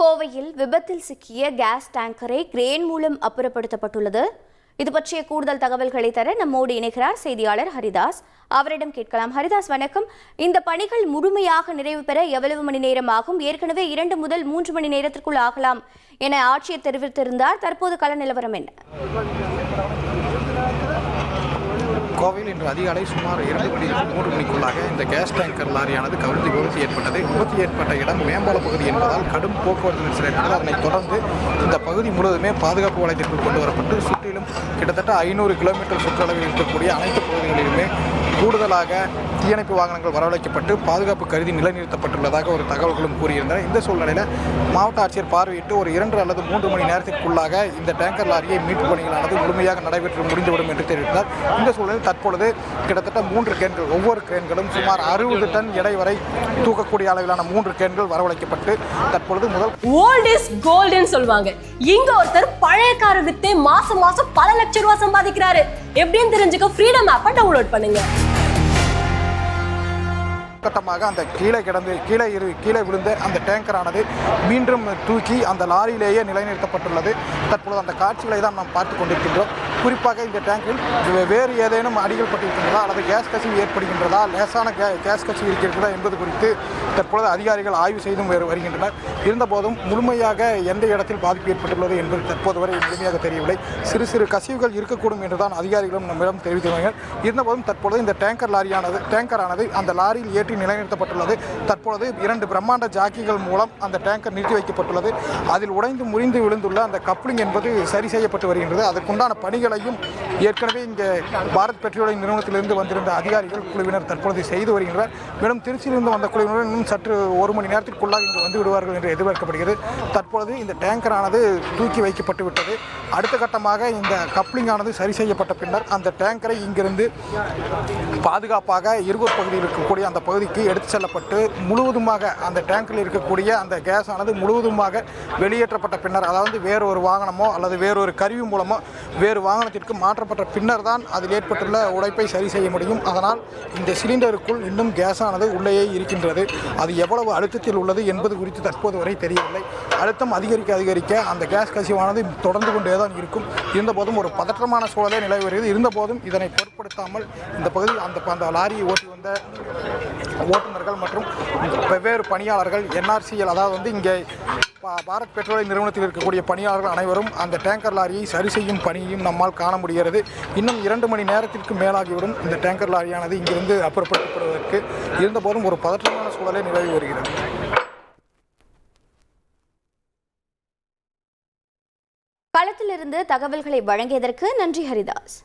கோவையில் விபத்தில் சிக்கிய கேஸ் டேங்கரை கிரேன் மூலம் அப்புறப்படுத்தப்பட்டுள்ளது. இது பற்றிய கூடுதல் தகவல்களை தர நம்மோடு இணைகிறார் செய்தியாளர் ஹரிதாஸ். அவரிடம் கேட்கலாம். ஹரிதாஸ் வணக்கம். இந்த பணிகள் முழுமையாக நிறைவு பெற எவ்வளவு மணி நேரம் ஆகும் ஏற்கனவே இரண்டு முதல் மூன்று மணி நேரத்திற்குள் ஆகலாம் என ஆட்சியர் தெரிவித்திருந்தார். தற்போது கள நிலவரம் என்ன? கோவையில் இன்று அதிகாலை சுமார் இரண்டு மணி மூன்று மணிக்குள்ளாக இந்த கேஸ் டேங்கர் லாரியானது கவிழ்ந்து விபத்து ஏற்பட்டது. விபத்து ஏற்பட்ட இடம் மேம்பால பகுதி என்பதால் கடும் போக்குவரத்து நெரிசல் ஏற்பட்டது அதனைத் தொடர்ந்து இந்த பகுதி முழுவதுமே பாதுகாப்பு வளையத்திற்குள் கொண்டு வரப்பட்டு சுற்றிலும் கிட்டத்தட்ட ஐநூறு கிலோமீட்டர் சுற்றளவில் இருக்கக்கூடிய அனைத்து பகுதிகளிலுமே கூடுதலாக தீயணைப்பு வாகனங்கள் வரவழைக்கப்பட்டு பாதுகாப்பு கருதி நிலைநிறுத்தப்பட்டுள்ளதாக ஒரு தகவல்களும் கூறியிருந்தன. இந்த சூழ்நிலையில் மாவட்ட ஆட்சியர் பார்வையிட்டு ஒரு இரண்டு அல்லது மூன்று மணி நேரத்திற்குள்ளாக இந்த டேங்கர் லாரியை மீட்பு பணிகளானது முழுமையாக நடைபெற்று முடிந்துவிடும் என்று தெரிவித்தார். இந்த சூழலில் தற்பொழுது கிட்டத்தட்ட மூன்று கேன்கள் ஒவ்வொரு கேன்களும் சுமார் அறுபது டன் எடை வரை தூக்கக்கூடிய அளவிலான மூன்று கேன்கள் வரவழைக்கப்பட்டு தற்பொழுது முதல் ஓல்ட் இஸ் கோல்டுன்னு சொல்லுவாங்க. இங்க ஒருத்தர் பழைய காரை வித்தே மாசம் மாசம் பல லட்சம் ரூபாய் சம்பாதிக்கிறாரு. எப்படின்னு தெரிஞ்சுக்க ஃப்ரீடம் ஆப்பை டவுன்லோட் பண்ணுங்க. கட்டமாக அந்த கீழே கிடந்து கீழே இரு கீழே விழுந்த அந்த டேங்கரானது மீண்டும் தூக்கி அந்த லாரியிலேயே நிலைநிறுத்தப்பட்டுள்ளது. தற்பொழுது அந்த காட்சிகளை தான் நாம் பார்த்து கொண்டிருக்கின்றோம். குறிப்பாக இந்த டேங்கில் வேறு ஏதேனும் அடிகள் பட்டிருக்கின்றதா அல்லது கேஸ் கசிவு ஏற்படுகின்றதா? லேசான கே கேஸ் கசிவு இருக்கிறதா என்பது குறித்து தற்பொழுது அதிகாரிகள் ஆய்வு செய்தும் வருகின்றனர். இருந்தபோதும் முழுமையாக எந்த இடத்தில் பாதிப்பு ஏற்பட்டுள்ளது என்பது தற்போது வரை முழுமையாக தெரியவில்லை. சிறு சிறு கசிவுகள் இருக்கக்கூடும் என்றுதான் அதிகாரிகளும் நம்மிடம் தெரிவித்துள்ளார்கள் இருந்தபோதும் தற்பொழுது இந்த டேங்கர் லாரியானது டேங்கரானது அந்த லாரியில் ஏற்றி நிலைநிறுத்தப்பட்டுள்ளது. தற்பொழுது இரண்டு பிரம்மாண்ட ஜாக்கிகள் மூலம் அந்த டேங்கர் நிறுத்தி வைக்கப்பட்டுள்ளது. அதில் உடைந்து முறிந்து விழுந்துள்ள அந்த கப்ளிங் என்பது சரி செய்யப்பட்டு வருகின்றது. அதற்குண்டான பணிகளையும் ஏற்கனவே இங்கே பாரத் பெட்ரோலியம் நிறுவனத்திலிருந்து வந்திருந்த அதிகாரிகள் குழுவினர் தற்பொழுது செய்து வருகின்றனர். மேலும் திருச்சியிலிருந்து வந்த குழுவினர் இன்னும் சற்று ஒரு மணி நேரத்திற்குள்ளாக இங்கு வந்து விடுவார்கள் என்று எதிர்பார்க்கப்படுகிறது. தற்பொழுது இந்த டேங்கரானது தூக்கி வைக்கப்பட்டு விட்டது. அடுத்த கட்டமாக இந்த கப்ளிங் ஆனது சரி செய்யப்பட்ட பின்னர் அந்த டேங்கரை இங்கிருந்து பாதுகாப்பாக இருகூர் பகுதியில் இருக்கக்கூடிய அந்த பகுதிக்கு எடுத்து செல்லப்பட்டு முழுவதுமாக அந்த டேங்கில் இருக்கக்கூடிய அந்த கேஸ் ஆனது முழுவதுமாக வெளியேற்றப்பட்ட பின்னர் அதாவது வேறு ஒரு வாகனமோ அல்லது வேறொரு கருவி மூலமோ வேறு வாகனத்திற்கு மாற்றப்பட்ட பின்னர் தான் அதில் ஏற்பட்டுள்ள உடைப்பை சரி செய்ய முடியும். அதனால் இந்த சிலிண்டருக்குள் இன்னும் கேஸானது உள்ளேயே இருக்கின்றது. அது எவ்வளவு அழுத்தத்தில் உள்ளது என்பது குறித்து தற்போது வரை தெரியவில்லை. அழுத்தம் அதிகரிக்க அதிகரிக்க அந்த கேஸ் கசிவானது தொடர்ந்து கொண்டே தான் இருக்கும். இருந்தபோதும் ஒரு பதற்றமான சூழலே நிலவி வருகிறது இருந்தபோதும் இதனை பொருட்படுத்தாமல் இந்த பகுதியில் அந்த அந்த லாரியை ஓட்டி வந்த ஓட்டுநர்கள் மற்றும் வெவ்வேறு பணியாளர்கள் என்ஆர்சிஎல் அதாவது வந்து இங்கே பாரத் பெட்ரோலிய நிறுவனத்தில் இருக்கக்கூடிய பணியாளர்கள் அனைவரும் அந்த டேங்கர் லாரியை சரி செய்யும் பணியையும் நம்மால் காண முடிகிறது. இன்னும் இரண்டு மணி நேரத்திற்கு மேலாகிவிடும் இந்த டேங்கர் லாரியானது இங்கிருந்து அப்புறப்படுத்தப்படுவதற்கு. இருந்தபோதும் ஒரு பதற்றமான சூழலை நிலவி வருகிறது. களத்திலிருந்து தகவல்களை வழங்கியதற்கு நன்றி ஹரிதாஸ்.